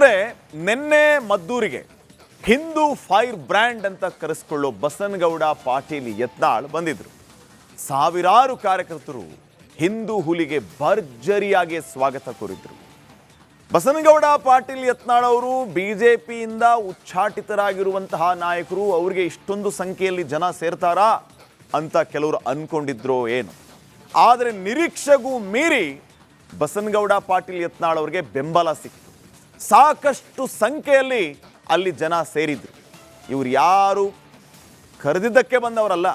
ಅಂದ್ರೆ ನಿನ್ನೆ ಮದ್ದೂರಿಗೆ ಹಿಂದೂ ಫೈರ್ ಬ್ರ್ಯಾಂಡ್ ಅಂತ ಕರೆಸ್ಕೊಳ್ಳೋ ಬಸನಗೌಡ ಪಾಟೀಲ್ ಯತ್ನಾಳ್ ಬಂದಿದ್ರು. ಸಾವಿರಾರು ಕಾರ್ಯಕರ್ತರು ಹಿಂದೂ ಹುಲಿಗೆ ಭರ್ಜರಿಯಾಗಿ ಸ್ವಾಗತ ಕೋರಿದ್ರು. ಬಸನಗೌಡ ಪಾಟೀಲ್ ಯತ್ನಾಳ್ ಅವರು ಪಿಯಿಂದ ಉಚ್ಛಾಟಿತರಾಗಿರುವಂತಹ ನಾಯಕರು, ಅವರಿಗೆ ಇಷ್ಟೊಂದು ಸಂಖ್ಯೆಯಲ್ಲಿ ಜನ ಸೇರ್ತಾರಾ ಅಂತ ಕೆಲವರು ಅನ್ಕೊಂಡಿದ್ರೋ ಏನು. ಆದರೆ ನಿರೀಕ್ಷೆಗೂ ಮೀರಿ ಬಸನಗೌಡ ಪಾಟೀಲ್ ಯತ್ನಾಳ್ ಅವರಿಗೆ ಬೆಂಬಲ ಸಿಕ್ತು ಸಾಕಷ್ಟು ಸಂಖ್ಯೆಯಲ್ಲಿ ಅಲ್ಲಿ ಜನ ಸೇರಿದ್ರು. ಇವರು ಯಾರು? ಕರೆದಿದ್ದಕ್ಕೆ ಬಂದವರಲ್ಲ.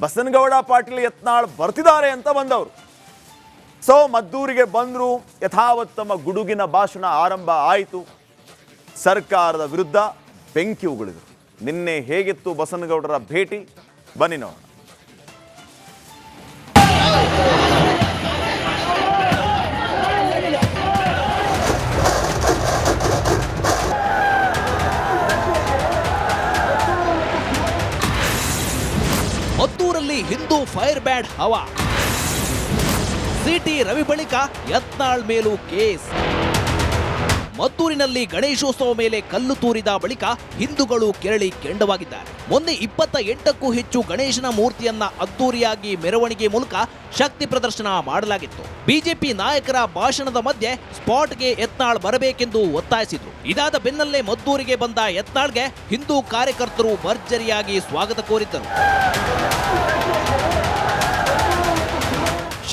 ಬಸನಗೌಡ ಪಾಟೀಲ್ ಯತ್ನಾಳ್ ಬರ್ತಿದ್ದಾರೆ ಅಂತ ಬಂದವರು. ಸೊ ಮದ್ದೂರಿಗೆ ಬಂದರು. ಯಥಾವತ್ ತಮ್ಮ ಗುಡುಗಿನ ಭಾಷಣ ಆರಂಭ ಆಯಿತು. ಸರ್ಕಾರದ ವಿರುದ್ಧ ಬೆಂಕಿ ಉಗುಳಿದರು. ನಿನ್ನೆ ಹೇಗಿತ್ತು ಬಸನಗೌಡರ ಭೇಟಿ? ಬನ್ನಿ ನೋಡೋಣ. ಹಿಂದೂ ಫೈರ್ ಬ್ಯಾಂಡ್ ಹವಾ. ಸಿಟಿ ರವಿ ಬಳಿಕ ಯತ್ನಾಳ್ ಮೇಲೂ ಕೇಸ್. ಮದ್ದೂರಿನಲ್ಲಿ ಗಣೇಶೋತ್ಸವ ಮೇಲೆ ಕಲ್ಲು ತೂರಿದ ಬಳಿಕ ಹಿಂದೂಗಳು ಕೆರಳಿ ಕೆಂಡವಾಗಿದ್ದಾರೆ. ಮೊನ್ನೆ ಇಪ್ಪತ್ತ ಎಂಟಕ್ಕೂ ಹೆಚ್ಚು ಗಣೇಶನ ಮೂರ್ತಿಯನ್ನ ಅದ್ದೂರಿಯಾಗಿ ಮೆರವಣಿಗೆ ಮೂಲಕ ಶಕ್ತಿ ಪ್ರದರ್ಶನ ಮಾಡಲಾಗಿತ್ತು. ಬಿಜೆಪಿ ನಾಯಕರ ಭಾಷಣದ ಮಧ್ಯೆ ಸ್ಪಾಟ್ಗೆ ಯತ್ನಾಳ್ ಬರಬೇಕೆಂದು ಒತ್ತಾಯಿಸಿದ್ರು. ಇದಾದ ಬೆನ್ನಲ್ಲೇ ಮದ್ದೂರಿಗೆ ಬಂದ ಯತ್ನಾಳ್ಗೆ ಹಿಂದೂ ಕಾರ್ಯಕರ್ತರು ಭರ್ಜರಿಯಾಗಿ ಸ್ವಾಗತ ಕೋರಿದ್ದರು.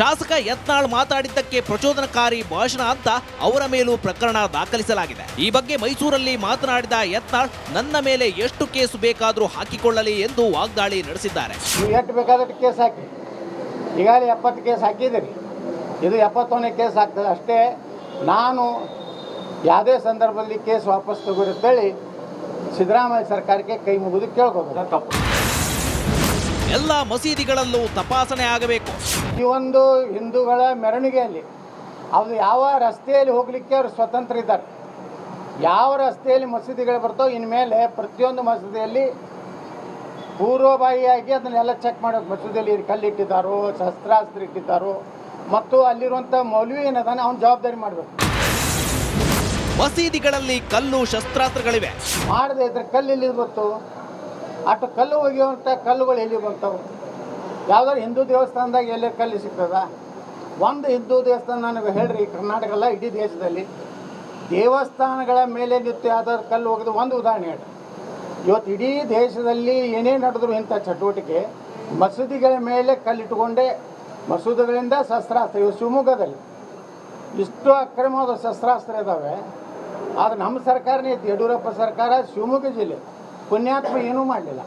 ಶಾಸಕ ಯತ್ನಾಳ್ ಮಾತಾಡಿದ್ದಕ್ಕೆ ಪ್ರಚೋದನಕಾರಿ ಭಾಷಣ ಅಂತ ಅವರ ಮೇಲೂ ಪ್ರಕರಣ ದಾಖಲಿಸಲಾಗಿದೆ. ಈ ಬಗ್ಗೆ ಮೈಸೂರಲ್ಲಿ ಮಾತನಾಡಿದ ಯತ್ನಾಳ್ ನನ್ನ ಮೇಲೆ ಎಷ್ಟು ಕೇಸು ಬೇಕಾದರೂ ಹಾಕಿಕೊಳ್ಳಲಿ ಎಂದು ವಾಗ್ದಾಳಿ ನಡೆಸಿದ್ದಾರೆ. ನೀವು ಎಷ್ಟು ಬೇಕಾದಷ್ಟು ಕೇಸ್ ಹಾಕಿ. ಈಗಾಗಲೇ ಎಪ್ಪತ್ತು ಕೇಸ್ ಹಾಕಿದ್ದೀರಿ. ಇದು ಎಪ್ಪತ್ತೊಂದನೇ ಕೇಸ್ ಆಗ್ತದೆ. ಅಷ್ಟೇ ನಾನು ಯಾವುದೇ ಸಂದರ್ಭದಲ್ಲಿ ಕೇಸ್ ವಾಪಸ್ ತಗೋರಿ ಅಂತೇಳಿ ಸಿದ್ದರಾಮಯ್ಯ ಸರ್ಕಾರಕ್ಕೆ ಕೈ ಮುಗಿದು ಕೇಳ್ಕೋಬೇಕು ತಪ್ಪು. ಎಲ್ಲ ಮಸೀದಿಗಳಲ್ಲೂ ತಪಾಸಣೆ ಆಗಬೇಕು. ಈ ಒಂದು ಹಿಂದೂಗಳ ಮೆರವಣಿಗೆಯಲ್ಲಿ ಅದು ಯಾವ ರಸ್ತೆಯಲ್ಲಿ ಹೋಗಲಿಕ್ಕೆ ಅವರು ಸ್ವತಂತ್ರ ಇದ್ದಾರೆ. ಯಾವ ರಸ್ತೆಯಲ್ಲಿ ಮಸೀದಿಗಳು ಬರ್ತಾವೆ ಇನ್ಮೇಲೆ ಪ್ರತಿಯೊಂದು ಮಸೀದಿಯಲ್ಲಿ ಪೂರ್ವಭಾವಿಯಾಗಿ ಅದನ್ನೆಲ್ಲ ಚೆಕ್ ಮಾಡಬೇಕು ಮಸೀದಿಯಲ್ಲಿ ಕಲ್ಲಿಟ್ಟಿದ್ದಾರೋ ಶಸ್ತ್ರಾಸ್ತ್ರ ಇಟ್ಟಿದ್ದಾರೋ ಮತ್ತು ಅಲ್ಲಿರುವಂಥ ಮೌಲ್ವಿ ಏನದಾನೆ ಅವ್ನ ಜವಾಬ್ದಾರಿ ಮಾಡಬೇಕು. ಮಸೀದಿಗಳಲ್ಲಿ ಕಲ್ಲು ಶಸ್ತ್ರಾಸ್ತ್ರಗಳಿವೆ. ಮಾಡದೇ ಇದ್ರೆ ಕಲ್ಲು ಎಲ್ಲಿ ಬಂತು ಅಷ್ಟು ಕಲ್ಲು ಒಗೆಯುವಂಥ ಕಲ್ಲುಗಳು ಎಲ್ಲಿ ಬಂತವು ಯಾವ್ದಾರು ಹಿಂದೂ ದೇವಸ್ಥಾನದಾಗ ಎಲ್ಲೇ ಕಲ್ಲು ಸಿಗ್ತದ? ಒಂದು ಹಿಂದೂ ದೇವಸ್ಥಾನ ನನಗೆ ಹೇಳ್ರಿ ಕರ್ನಾಟಕ ಅಲ್ಲ, ಇಡೀ ದೇಶದಲ್ಲಿ. ದೇವಸ್ಥಾನಗಳ ಮೇಲೆ ನಿತ್ಯ ಯಾವ್ದಾದ್ರು ಕಲ್ಲು ಒಗೆದು ಒಂದು ಉದಾಹರಣೆ ಹೇಳ್ರಿ. ಇವತ್ತು ಇಡೀ ದೇಶದಲ್ಲಿ ಏನೇ ನಡೆದ್ರು ಇಂಥ ಚಟುವಟಿಕೆ, ಮಸೀದಿಗಳ ಮೇಲೆ ಕಲ್ಲಿಟ್ಟುಕೊಂಡೇ, ಮಸೂದಿಗಳಿಂದ ಶಸ್ತ್ರಾಸ್ತ್ರ, ಇವು ಶಿವಮೊಗ್ಗದಲ್ಲಿ. ಇಷ್ಟು ಅಕ್ರಮವಾದ ಶಸ್ತ್ರಾಸ್ತ್ರ ಇದ್ದಾವೆ ಆದರೆ ನಮ್ಮ ಸರ್ಕಾರನೇ ಇತ್ತು, ಯಡಿಯೂರಪ್ಪ ಸರ್ಕಾರ, ಶಿವಮೊಗ್ಗ ಜಿಲ್ಲೆ. ಪುಣ್ಯಾತ್ಮ ಏನೂ ಮಾಡಲಿಲ್ಲ.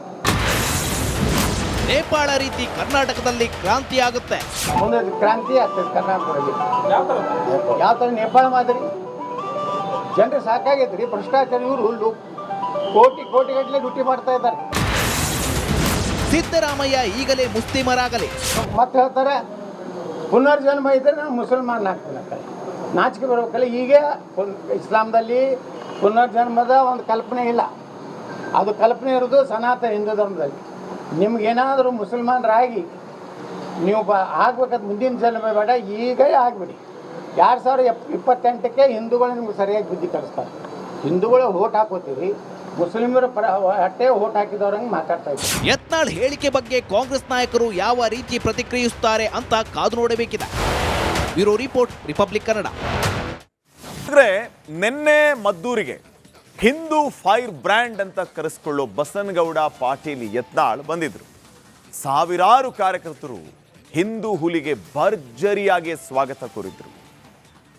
ನೇಪಾಳ ರೀತಿ ಕರ್ನಾಟಕದಲ್ಲಿ ಕ್ರಾಂತಿ ಆಗುತ್ತೆ. ಮುಂದೆ ಕ್ರಾಂತಿ ಆಗ್ತದೆ ಕರ್ನಾಟಕದಲ್ಲಿ. ಯಾವ ಥರ ನೇಪಾಳ ಮಾದರಿ? ಜನರು ಸಾಕಾಗೈತೆ ರೀ ಭ್ರಷ್ಟಾಚಾರ ಇವರು ಹುಲ್ಲು. ಕೋಟಿ ಕೋಟಿಗಟ್ಟಲೆ ಡ್ಯೂಟಿ ಮಾಡ್ತಾ ಇದ್ದಾರೆ. ಸಿದ್ದರಾಮಯ್ಯ ಈಗಲೇ ಮುಸ್ಲಿಮರಾಗಲಿ. ಮತ್ತೆ ಹೇಳ್ತಾರೆ ಪುನರ್ಜನ್ಮ ಇದ್ದರೆ ನಾನು ಮುಸಲ್ಮಾನ್ ಆಗ್ತೀನಿ ಅಂತ. ನಾಚಿಕೆ ಬರ್ಬೇಕಲ್ಲ ಈಗ ಇಸ್ಲಾಂದಲ್ಲಿ ಪುನರ್ಜನ್ಮದ ಒಂದು ಕಲ್ಪನೆ ಇಲ್ಲ. ಅದು ಕಲ್ಪನೆ ಇರೋದು ಸನಾತನ ಹಿಂದೂ ಧರ್ಮದಲ್ಲಿ. ನಿಮ್ಗೇನಾದರೂ ಮುಸಲ್ಮಾನರಾಗಿ ನೀವು ಬ ಆಗ್ಬೇಕಾದ ಮುಂದಿನ ಜನ್ಮ ಬೇಡ ಈಗ ಆಗಿಬಿಡಿ. ಎರಡು ಸಾವಿರ ಎಪ್ ಇಪ್ಪತ್ತೆಂಟಕ್ಕೆ ಹಿಂದೂಗಳು ನಿಮ್ಗೆ ಸರಿಯಾಗಿ ಬುದ್ಧಿ ಕಲಿಸ್ತಾರೆ. ಹಿಂದೂಗಳು ಓಟ್ ಹಾಕೋತೀವಿ ಮುಸ್ಲಿಮರು ಪರ ಅಟ್ಟೆ ಓಟ್ ಹಾಕಿದವ್ರಂಗೆ ಮಾತಾಡ್ತಾ ಇದ್ದಾರೆ. ಯತ್ನಾಳ್ ಹೇಳಿಕೆ ಬಗ್ಗೆ ಕಾಂಗ್ರೆಸ್ ನಾಯಕರು ಯಾವ ರೀತಿ ಪ್ರತಿಕ್ರಿಯಿಸುತ್ತಾರೆ ಅಂತ ಕಾದು ನೋಡಬೇಕಿದೆ. Bureau report Republic Kannada. ಅಂದ್ರೆ ನಿನ್ನೆ ಮದ್ದೂರಿಗೆ ಹಿಂದೂ ಫೈರ್ ಬ್ರ್ಯಾಂಡ್ ಅಂತ ಕರೆಸ್ಕೊಳ್ಳೋ ಬಸನಗೌಡ ಪಾಟೀಲ್ ಯತ್ನಾಳ್ ಬಂದಿದ್ರು. ಸಾವಿರಾರು ಕಾರ್ಯಕರ್ತರು ಹಿಂದೂ ಹುಲಿಗೆ ಭರ್ಜರಿಯಾಗಿ ಸ್ವಾಗತ ಕೋರಿದ್ರು.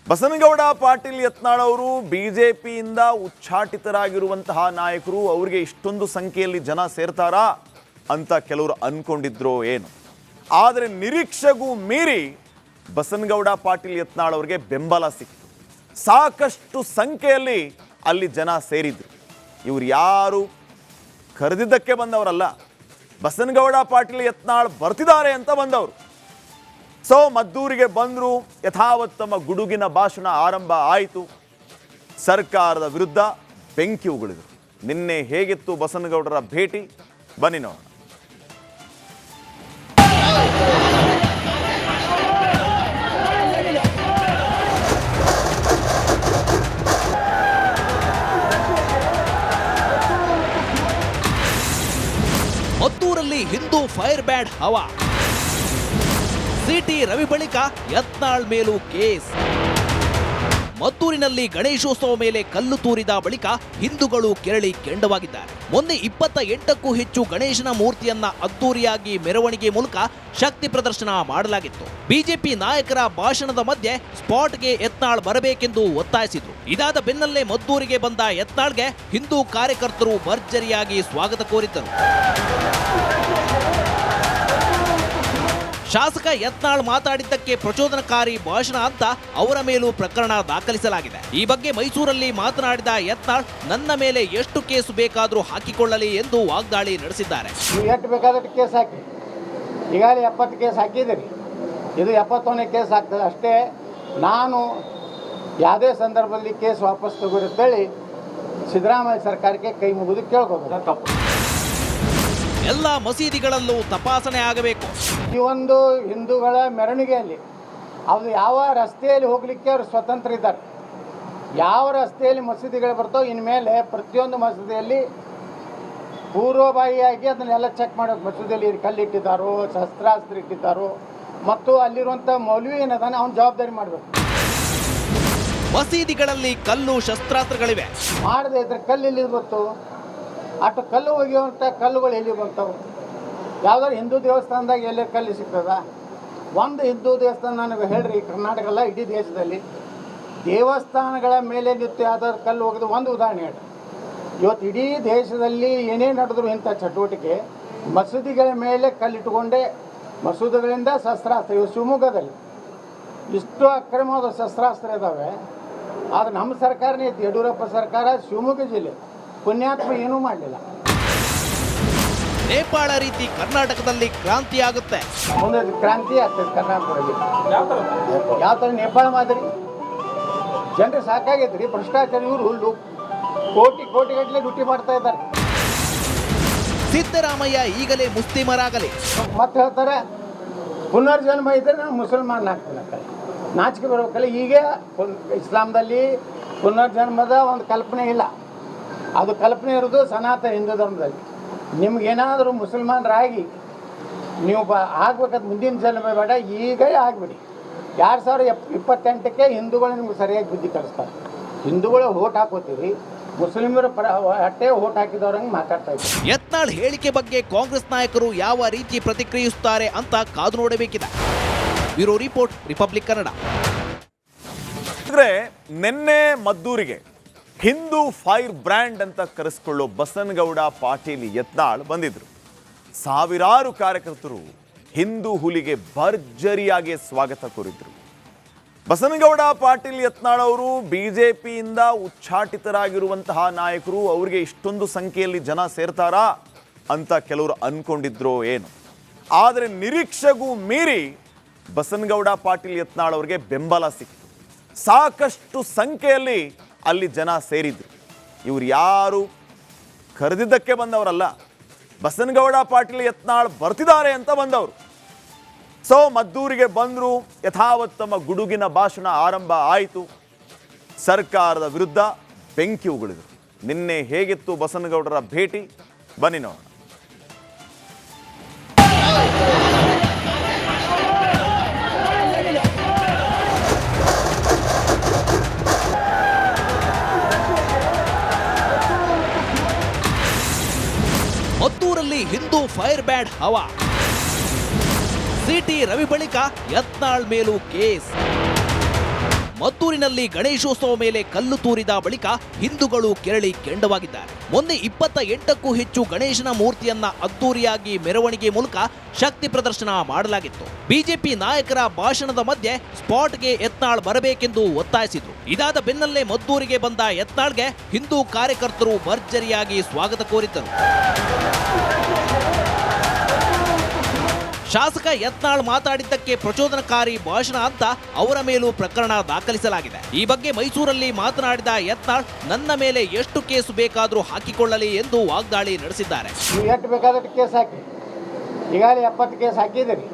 ಬಸನಗೌಡ ಪಾಟೀಲ್ ಯತ್ನಾಳ್ ಅವರು ಬಿಜೆಪಿಯಿಂದ ಉಚ್ಛಾಟಿತರಾಗಿರುವಂತಹ ನಾಯಕರು ಅವರಿಗೆ ಇಷ್ಟೊಂದು ಸಂಖ್ಯೆಯಲ್ಲಿ ಜನ ಸೇರ್ತಾರಾ ಅಂತ ಕೆಲವರು ಅನ್ಕೊಂಡಿದ್ರೋ ಏನು. ಆದರೆ ನಿರೀಕ್ಷೆಗೂ ಮೀರಿ ಬಸನಗೌಡ ಪಾಟೀಲ್ ಯತ್ನಾಳ್ ಅವರಿಗೆ ಬೆಂಬಲ ಸಿಕ್ತು ಸಾಕಷ್ಟು ಸಂಖ್ಯೆಯಲ್ಲಿ ಅಲ್ಲಿ ಜನ ಸೇರಿದ್ರು. ಇವ್ರು ಯಾರು ಕರೆದಿದ್ದಕ್ಕೆ ಬಂದವರಲ್ಲ, ಬಸನಗೌಡ ಪಾಟೀಲ್ ಯತ್ನಾಳ್ ಬರ್ತಿದ್ದಾರೆ ಅಂತ ಬಂದವರು. ಸೊ ಮದ್ದೂರಿಗೆ ಬಂದರು, ಯಥಾವತ್ ತಮ್ಮ ಗುಡುಗಿನ ಭಾಷಣ ಆರಂಭ ಆಯಿತು. ಸರ್ಕಾರದ ವಿರುದ್ಧ ಬೆಂಕಿ ಉಗುಳಿದರು. ನಿನ್ನೆ ಹೇಗಿತ್ತು ಬಸನಗೌಡರ ಭೇಟಿ? ಬನ್ನಿ ನೋಡೋಣ. ಹಿಂದೂ ಫೈರ್ ಬ್ಯಾಂಡ್ ಹವಾ. ಸಿಟಿ ರವಿ ಬಳಿಕ ಯತ್ನಾಳ್ ಮೇಲೂ ಕೇಸ್. ಮದ್ದೂರಿನಲ್ಲಿ ಗಣೇಶೋತ್ಸವ ಮೇಲೆ ಕಲ್ಲು ತೂರಿದ ಬಳಿಕ ಹಿಂದೂಗಳು ಕೆರಳಿ ಕೆಂಡವಾಗಿದ್ದಾರೆ. ಮೊನ್ನೆ ಇಪ್ಪತ್ತ ಎಂಟಕ್ಕೂ ಹೆಚ್ಚು ಗಣೇಶನ ಮೂರ್ತಿಯನ್ನ ಅದ್ದೂರಿಯಾಗಿ ಮೆರವಣಿಗೆ ಮೂಲಕ ಶಕ್ತಿ ಪ್ರದರ್ಶನ ಮಾಡಲಾಗಿತ್ತು. ಬಿಜೆಪಿ ನಾಯಕರ ಭಾಷಣದ ಮಧ್ಯೆ ಸ್ಪಾಟ್ಗೆ ಯತ್ನಾಳ್ ಬರಬೇಕೆಂದು ಒತ್ತಾಯಿಸಿದ್ರು. ಇದಾದ ಬೆನ್ನಲ್ಲೇ ಮದ್ದೂರಿಗೆ ಬಂದ ಯತ್ನಾಳ್ಗೆ ಹಿಂದೂ ಕಾರ್ಯಕರ್ತರು ಭರ್ಜರಿಯಾಗಿ ಸ್ವಾಗತ ಕೋರಿದ್ದರು. ಶಾಸಕ ಯತ್ನಾಳ್ ಮಾತಾಡಿದ್ದಕ್ಕೆ ಪ್ರಚೋದನಕಾರಿ ಭಾಷಣ ಅಂತ ಅವರ ಮೇಲೂ ಪ್ರಕರಣ ದಾಖಲಿಸಲಾಗಿದೆ. ಈ ಬಗ್ಗೆ ಮೈಸೂರಲ್ಲಿ ಮಾತನಾಡಿದ ಯತ್ನಾಳ್ ನನ್ನ ಮೇಲೆ ಎಷ್ಟು ಕೇಸು ಬೇಕಾದರೂ ಹಾಕಿಕೊಳ್ಳಲಿ ಎಂದು ವಾಗ್ದಾಳಿ ನಡೆಸಿದ್ದಾರೆ. ನೀವು ಎಷ್ಟು ಬೇಕಾದಷ್ಟು ಕೇಸ್ ಹಾಕಿ. ಈಗಾಗಲೇ ಎಪ್ಪತ್ತು ಕೇಸ್ ಹಾಕಿದ್ದೀರಿ. ಇದು ಎಪ್ಪತ್ತೊಂದನೇ ಕೇಸ್ ಆಗ್ತದೆ. ಅಷ್ಟೇ ನಾನು ಯಾವುದೇ ಸಂದರ್ಭದಲ್ಲಿ ಕೇಸ್ ವಾಪಸ್ ತಗೋರಿಸ್ತೇಳಿ ಸಿದ್ದರಾಮಯ್ಯ ಸರ್ಕಾರಕ್ಕೆ ಕೈ ಮುಗಿದು ಕೇಳ್ಕೋಬೇಕು ತಪ್ಪು. ಎಲ್ಲ ಮಸೀದಿಗಳಲ್ಲೂ ತಪಾಸಣೆ ಆಗಬೇಕು. ಈ ಒಂದು ಹಿಂದೂಗಳ ಮೆರವಣಿಗೆಯಲ್ಲಿ ಅದು ಯಾವ ರಸ್ತೆಯಲ್ಲಿ ಹೋಗಲಿಕ್ಕೆ ಅವರು ಸ್ವತಂತ್ರ ಇದ್ದಾರೆ. ಯಾವ ರಸ್ತೆಯಲ್ಲಿ ಮಸೀದಿಗಳು ಬರ್ತಾವೆ ಇನ್ಮೇಲೆ ಪ್ರತಿಯೊಂದು ಮಸೀದಿಯಲ್ಲಿ ಪೂರ್ವಭಾವಿಯಾಗಿ ಅದನ್ನೆಲ್ಲ ಚೆಕ್ ಮಾಡಬೇಕು ಮಸೀದಿಯಲ್ಲಿ ಕಲ್ಲಿಟ್ಟಿದ್ದಾರೋ ಶಸ್ತ್ರಾಸ್ತ್ರ ಇಟ್ಟಿದ್ದಾರೋ ಮತ್ತು ಅಲ್ಲಿರುವಂಥ ಮೌಲ್ವಿ ಏನದಾನೆ ಅವ್ನ ಜವಾಬ್ದಾರಿ ಮಾಡಬೇಕು. ಮಸೀದಿಗಳಲ್ಲಿ ಕಲ್ಲು ಶಸ್ತ್ರಾಸ್ತ್ರಗಳಿವೆ. ಮಾಡದೇ ಇದ್ರೆ ಕಲ್ಲು ಎಲ್ಲಿ ಬಂತು ಅಷ್ಟು ಕಲ್ಲು ಒಗೆಯುವಂಥ ಕಲ್ಲುಗಳು ಎಲ್ಲಿ ಬಂತವು ಯಾವ್ದಾರು ಹಿಂದೂ ದೇವಸ್ಥಾನದಾಗ ಎಲ್ಲೇ ಕಲ್ಲು ಸಿಗ್ತದ? ಒಂದು ಹಿಂದೂ ದೇವಸ್ಥಾನ ನನಗೆ ಹೇಳ್ರಿ ಕರ್ನಾಟಕ ಅಲ್ಲ, ಇಡೀ ದೇಶದಲ್ಲಿ. ದೇವಸ್ಥಾನಗಳ ಮೇಲೆ ನಿತ್ಯ ಯಾವ್ದಾದ್ರು ಕಲ್ಲು ಒಗೆದು ಒಂದು ಉದಾಹರಣೆ ಹೇಳಿ ಇವತ್ತು ಇಡೀ ದೇಶದಲ್ಲಿ ಏನೇ ನಡೆದ್ರು ಇಂಥ ಚಟುವಟಿಕೆ, ಮಸೀದಿಗಳ ಮೇಲೆ ಕಲ್ಲಿಟ್ಟುಕೊಂಡೇ, ಮಸೂದಿಗಳಿಂದ ಶಸ್ತ್ರಾಸ್ತ್ರ, ಇವು ಶಿವಮೊಗ್ಗದಲ್ಲಿ. ಇಷ್ಟು ಅಕ್ರಮವಾದ ಶಸ್ತ್ರಾಸ್ತ್ರ ಇದ್ದಾವೆ ಆದರೆ ನಮ್ಮ ಸರ್ಕಾರನೇ ಇತ್ತು, ಯಡಿಯೂರಪ್ಪ ಸರ್ಕಾರ, ಶಿವಮೊಗ್ಗ ಜಿಲ್ಲೆ. ಪುಣ್ಯಾತ್ಮ ಏನೂ ಮಾಡಲಿಲ್ಲ. ನೇಪಾಳ ರೀತಿ ಕರ್ನಾಟಕದಲ್ಲಿ ಕ್ರಾಂತಿ ಆಗುತ್ತೆ. ಮುಂದೆ ಕ್ರಾಂತಿ ಆಗ್ತದೆ ಕರ್ನಾಟಕದಲ್ಲಿ. ಯಾವ ಥರ ನೇಪಾಳ ಮಾದರಿ? ಜನರು ಸಾಕಾಗೈತೆ ರೀ ಭ್ರಷ್ಟಾಚಾರ ಇವರು ಹುಲ್ಲು. ಕೋಟಿ ಕೋಟಿಗಟ್ಟಲೆ ಡ್ಯೂಟಿ ಮಾಡ್ತಾ ಇದ್ದಾರೆ. ಸಿದ್ದರಾಮಯ್ಯ ಈಗಲೇ ಮುಸ್ಲಿಮರಾಗಲಿ. ಮತ್ತೆ ಹೇಳ್ತಾರೆ ಪುನರ್ಜನ್ಮ ಇದ್ದರೆ ನಾನು ಮುಸಲ್ಮಾನ್ ಆಗ್ತೀನಿ ಅಂತ. ನಾಚಿಕೆ ಬರ್ಬೇಕಲ್ಲ ಈಗ ಇಸ್ಲಾಂದಲ್ಲಿ ಪುನರ್ಜನ್ಮದ ಒಂದು ಕಲ್ಪನೆ ಇಲ್ಲ. ಅದು ಕಲ್ಪನೆ ಇರೋದು ಸನಾತನ ಹಿಂದೂ ಧರ್ಮದಲ್ಲಿ. ನಿಮ್ಗೇನಾದರೂ ಮುಸಲ್ಮಾನರಾಗಿ ನೀವು ಬ ಆಗ್ಬೇಕಾದ ಮುಂದಿನ ಜನ್ಮ ಬೇಡ ಈಗ ಆಗಿಬಿಡಿ. ಎರಡು ಸಾವಿರ ಎಪ್ ಇಪ್ಪತ್ತೆಂಟಕ್ಕೆ ಹಿಂದೂಗಳು ನಿಮ್ಗೆ ಸರಿಯಾಗಿ ಬುದ್ಧಿ ಕಲಿಸ್ತಾರೆ. ಹಿಂದೂಗಳು ಓಟ್ ಹಾಕೋತೀವಿ ಮುಸ್ಲಿಮರು ಪರ ಅಟ್ಟೆ ಓಟ್ ಹಾಕಿದವ್ರಂಗೆ ಮಾತಾಡ್ತಾ ಇದ್ದಾರೆ. ಯತ್ನಾಳ್ ಹೇಳಿಕೆ ಬಗ್ಗೆ ಕಾಂಗ್ರೆಸ್ ನಾಯಕರು ಯಾವ ರೀತಿ ಪ್ರತಿಕ್ರಿಯಿಸುತ್ತಾರೆ ಅಂತ ಕಾದು ನೋಡಬೇಕಿದೆ. Bureau report Republic Kannada. ಅಂದ್ರೆ ನಿನ್ನೆ ಮದ್ದೂರಿಗೆ ಹಿಂದೂ ಫೈರ್ ಬ್ರ್ಯಾಂಡ್ ಅಂತ ಕರೆಸ್ಕೊಳ್ಳೋ ಬಸನಗೌಡ ಪಾಟೀಲ್ ಯತ್ನಾಳ್ ಬಂದಿದ್ರು. ಸಾವಿರಾರು ಕಾರ್ಯಕರ್ತರು ಹಿಂದೂ ಹುಲಿಗೆ ಭರ್ಜರಿಯಾಗಿ ಸ್ವಾಗತ ಕೋರಿದ್ರು. ಬಸನಗೌಡ ಪಾಟೀಲ್ ಯತ್ನಾಳ್ ಅವರು ಬಿಜೆಪಿಯಿಂದ ಉಚ್ಛಾಟಿತರಾಗಿರುವಂತಹ ನಾಯಕರು, ಅವರಿಗೆ ಇಷ್ಟೊಂದು ಸಂಖ್ಯೆಯಲ್ಲಿ ಜನ ಸೇರ್ತಾರಾ ಅಂತ ಕೆಲವರು ಅನ್ಕೊಂಡಿದ್ರೋ ಏನು. ಆದರೆ ನಿರೀಕ್ಷೆಗೂ ಮೀರಿ ಬಸನಗೌಡ ಪಾಟೀಲ್ ಯತ್ನಾಳ್ ಅವರಿಗೆ ಬೆಂಬಲ ಸಿಕ್ತು ಸಾಕಷ್ಟು ಸಂಖ್ಯೆಯಲ್ಲಿ ಅಲ್ಲಿ ಜನ ಸೇರಿದ್ರು. ಇವ್ರು ಯಾರು ಕರೆದಿದ್ದಕ್ಕೆ ಬಂದವರಲ್ಲ, ಬಸನಗೌಡ ಪಾಟೀಲ್ ಯತ್ನಾಳ್ ಬರ್ತಿದ್ದಾರೆ ಅಂತ ಬಂದವರು. ಸೊ ಮದ್ದೂರಿಗೆ ಬಂದರು ಯಥಾವತ್ ತಮ್ಮ ಗುಡುಗಿನ ಭಾಷಣ ಆರಂಭ ಆಯಿತು. ಸರ್ಕಾರದ ವಿರುದ್ಧ ಬೆಂಕಿ ಉಗುಳಿದರು. ನಿನ್ನೆ ಹೇಗಿತ್ತು ಬಸನಗೌಡರ ಭೇಟಿ? ಬನ್ನಿ ನೋಡೋಣ. ಫೈರ್ ಬ್ಯಾಂಡ್ ಹವಾ. ಸಿಟಿ ರವಿ ಬಳಿಕ ಯತ್ನಾಳ್ ಮೇಲೂ ಕೇಸ್. ಮದ್ದೂರಿನಲ್ಲಿ ಗಣೇಶೋತ್ಸವ ಮೇಲೆ ಕಲ್ಲು ತೂರಿದ ಬಳಿಕ ಹಿಂದೂಗಳು ಕೆರಳಿ ಕೆಂಡವಾಗಿದ್ದಾರೆ. ಮೊನ್ನೆ ಇಪ್ಪತ್ತ ಎಂಟಕ್ಕೂ ಹೆಚ್ಚು ಗಣೇಶನ ಮೂರ್ತಿಯನ್ನ ಅದ್ದೂರಿಯಾಗಿ ಮೆರವಣಿಗೆ ಮೂಲಕ ಶಕ್ತಿ ಪ್ರದರ್ಶನ ಮಾಡಲಾಗಿತ್ತು. ಬಿಜೆಪಿ ನಾಯಕರ ಭಾಷಣದ ಮಧ್ಯೆ ಸ್ಪಾಟ್ಗೆ ಯತ್ನಾಳ್ ಬರಬೇಕೆಂದು ಒತ್ತಾಯಿಸಿದ್ರು. ಇದಾದ ಬೆನ್ನಲ್ಲೇ ಮದ್ದೂರಿಗೆ ಬಂದ ಯತ್ನಾಳ್ಗೆ ಹಿಂದೂ ಕಾರ್ಯಕರ್ತರು ಭರ್ಜರಿಯಾಗಿ ಸ್ವಾಗತ ಕೋರಿದ್ದರು. ಶಾಸಕ ಯತ್ನಾಳ್ ಮಾತಾಡಿದ್ದಕ್ಕೆ ಪ್ರಚೋದನಕಾರಿ ಭಾಷಣ ಅಂತ ಅವರ ಮೇಲೂ ಪ್ರಕರಣ ದಾಖಲಿಸಲಾಗಿದೆ. ಈ ಬಗ್ಗೆ ಮೈಸೂರಲ್ಲಿ ಮಾತನಾಡಿದ ಯತ್ನಾಳ್, ನನ್ನ ಮೇಲೆ ಎಷ್ಟು ಕೇಸು ಬೇಕಾದರೂ ಹಾಕಿಕೊಳ್ಳಲಿ ಎಂದು ವಾಗ್ದಾಳಿ ನಡೆಸಿದ್ದಾರೆ. ಎಷ್ಟು ಬೇಕಾದಷ್ಟು ಕೇಸ್ ಹಾಕಿ. ಈಗಾಗಲೇ ಎಪ್ಪತ್ತು ಕೇಸ್ ಹಾಕಿದ್ದೀರಿ.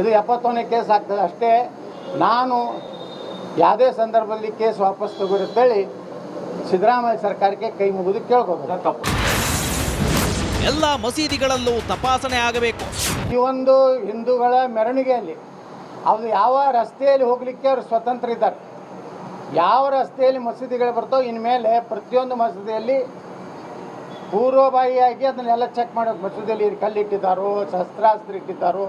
ಇದು ಎಪ್ಪತ್ತೊಂದನೇ ಕೇಸ್ ಆಗ್ತದೆ. ಅಷ್ಟೇ ನಾನು ಯಾವುದೇ ಸಂದರ್ಭದಲ್ಲಿ ಕೇಸ್ ವಾಪಸ್ ತಗೋರಿಸ್ತೇಳಿ ಸಿದ್ದರಾಮಯ್ಯ ಸರ್ಕಾರಕ್ಕೆ ಕೈ ಮುಗಿದು ಕೇಳ್ಕೋಬೇಕು ಎಲ್ಲ ಮಸೀದಿಗಳಲ್ಲೂ ತಪಾಸಣೆ ಆಗಬೇಕು. ಈ ಒಂದು ಹಿಂದೂಗಳ ಮೆರವಣಿಗೆಯಲ್ಲಿ ಅದು ಯಾವ ರಸ್ತೆಯಲ್ಲಿ ಹೋಗಲಿಕ್ಕೆ ಅವರು ಸ್ವತಂತ್ರ ಇದ್ದಾರೆ. ಯಾವ ರಸ್ತೆಯಲ್ಲಿ ಮಸೀದಿಗಳು ಬರ್ತಾವೆ ಇನ್ಮೇಲೆ ಪ್ರತಿಯೊಂದು ಮಸೀದಿಯಲ್ಲಿ ಪೂರ್ವಭಾವಿಯಾಗಿ ಅದನ್ನೆಲ್ಲ ಚೆಕ್ ಮಾಡಬೇಕು ಮಸೀದಿಯಲ್ಲಿ ಕಲ್ಲಿಟ್ಟಿದ್ದಾರೋ ಶಸ್ತ್ರಾಸ್ತ್ರ ಇಟ್ಟಿದ್ದಾರೋ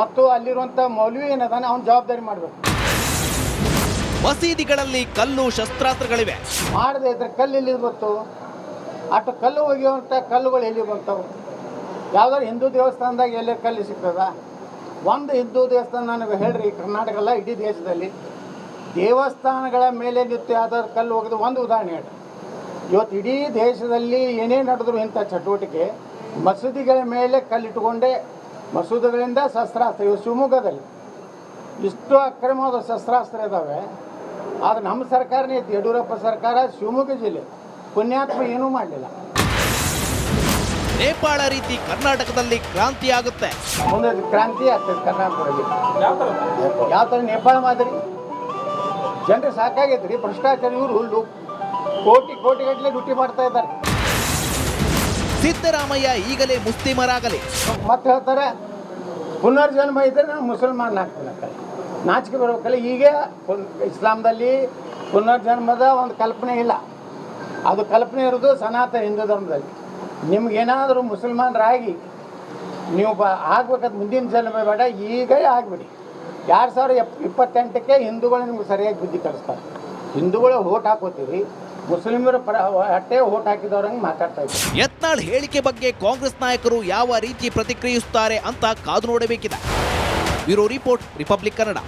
ಮತ್ತು ಅಲ್ಲಿರುವಂಥ ಮೌಲ್ವಿ ಏನದಾನೆ ಅವ್ನ ಜವಾಬ್ದಾರಿ ಮಾಡಬೇಕು. ಮಸೀದಿಗಳಲ್ಲಿ ಕಲ್ಲು ಶಸ್ತ್ರಾಸ್ತ್ರಗಳಿವೆ. ಮಾಡದೇ ಇದ್ರೆ ಕಲ್ಲು ಎಲ್ಲಿ ಬಂತು ಅಷ್ಟು ಕಲ್ಲು ಒಗೆಯುವಂಥ ಕಲ್ಲುಗಳು ಎಲ್ಲಿ ಬಂತವು ಯಾವ್ದಾರು ಹಿಂದೂ ದೇವಸ್ಥಾನದಾಗ ಎಲ್ಲೇ ಕಲ್ಲು ಸಿಗ್ತದ? ಒಂದು ಹಿಂದೂ ದೇವಸ್ಥಾನ ನನಗೆ ಹೇಳ್ರಿ, ಕರ್ನಾಟಕ ಅಲ್ಲ, ಇಡೀ ದೇಶದಲ್ಲಿ. ದೇವಸ್ಥಾನಗಳ ಮೇಲೆ ನಿತ್ಯ ಯಾವ್ದಾದ್ರು ಕಲ್ಲು ಒಗೆದು ಒಂದು ಉದಾಹರಣೆ ಹೇಳಿ ಇವತ್ತು ಇಡೀ ದೇಶದಲ್ಲಿ ಏನೇ ನಡೆದ್ರು ಇಂಥ ಚಟುವಟಿಕೆ, ಮಸೀದಿಗಳ ಮೇಲೆ ಕಲ್ಲಿಟ್ಟುಕೊಂಡೇ, ಮಸೂದಿಗಳಿಂದ ಶಸ್ತ್ರಾಸ್ತ್ರ, ಇವು ಶಿವಮೊಗ್ಗದಲ್ಲಿ. ಇಷ್ಟು ಅಕ್ರಮವಾದ ಶಸ್ತ್ರಾಸ್ತ್ರ ಇದ್ದಾವೆ ಆದ್ರೆ ನಮ್ಮ ಸರ್ಕಾರನೇ ಇತ್ತು, ಯಡಿಯೂರಪ್ಪ ಸರ್ಕಾರ ಶಿವಮೊಗ್ಗ ಜಿಲ್ಲೆ. ಪುಣ್ಯಾತ್ಮ ಏನೂ ಮಾಡಲಿಲ್ಲ. ನೇಪಾಳ ರೀತಿ ಕರ್ನಾಟಕದಲ್ಲಿ ಕ್ರಾಂತಿ ಆಗುತ್ತೆ. ಮುಂದೆ ಕ್ರಾಂತಿ ಆಗ್ತದೆ ಕರ್ನಾಟಕದಲ್ಲಿ. ಯಾವ ಥರ ನೇಪಾಳ ಮಾದರಿ? ಜನರು ಸಾಕಾಗೈತೆ ರೀ ಭ್ರಷ್ಟಾಚಾರ ಇವರು ಹುಲ್ಲು. ಕೋಟಿ ಕೋಟಿಗಟ್ಟಲೆ ಡ್ಯೂಟಿ ಮಾಡ್ತಾ ಇದ್ದಾರೆ. ಸಿದ್ದರಾಮಯ್ಯ ಈಗಲೇ ಮುಸ್ಲಿಮರಾಗಲಿ. ಮತ್ತೆ ಹೇಳ್ತಾರೆ ಪುನರ್ಜನ್ಮ ಇದ್ದರೆ ನಾನು ಮುಸಲ್ಮಾನ್ ಆಗ್ತೀನಿ ನಾಚಿಕೆ ಬರಬೇಕಲ್ಲ ಈಗ ಇಸ್ಲಾಂದಲ್ಲಿ ಪುನರ್ಜನ್ಮದ ಒಂದು ಕಲ್ಪನೆ ಇಲ್ಲ. ಅದು ಕಲ್ಪನೆ ಇರೋದು ಸನಾತನ ಹಿಂದೂ ಧರ್ಮದಲ್ಲಿ. ನಿಮ್ಗೇನಾದರೂ ಮುಸಲ್ಮಾನರಾಗಿ ನೀವು ಬ ಆಗ್ಬೇಕಾದ ಮುಂದಿನ ಜನ್ಮ ಬೇಡ, ಈಗ ಆಗಿಬಿಡಿ. ಎರಡು ಸಾವಿರ ಎಪ್ ಇಪ್ಪತ್ತೆಂಟಕ್ಕೆ ಹಿಂದೂಗಳು ನಿಮ್ಗೆ ಸರಿಯಾಗಿ ಬುದ್ಧಿ ಕಲಿಸ್ತಾರೆ. ಹಿಂದೂಗಳು ಓಟ್ ಹಾಕೋತೀವಿ ಮುಸ್ಲಿಮರು ಪರ ಅಟ್ಟೆ ಓಟ್ ಹಾಕಿದವ್ರಂಗೆ ಮಾತಾಡ್ತಾ ಇದ್ದಾರೆ. ಯತ್ನಾಳ್ ಹೇಳಿಕೆ ಬಗ್ಗೆ ಕಾಂಗ್ರೆಸ್ ನಾಯಕರು ಯಾವ ರೀತಿ ಪ್ರತಿಕ್ರಿಯಿಸುತ್ತಾರೆ ಅಂತ ಕಾದು ನೋಡಬೇಕಿದೆ. Bureau report, Republic Kannada.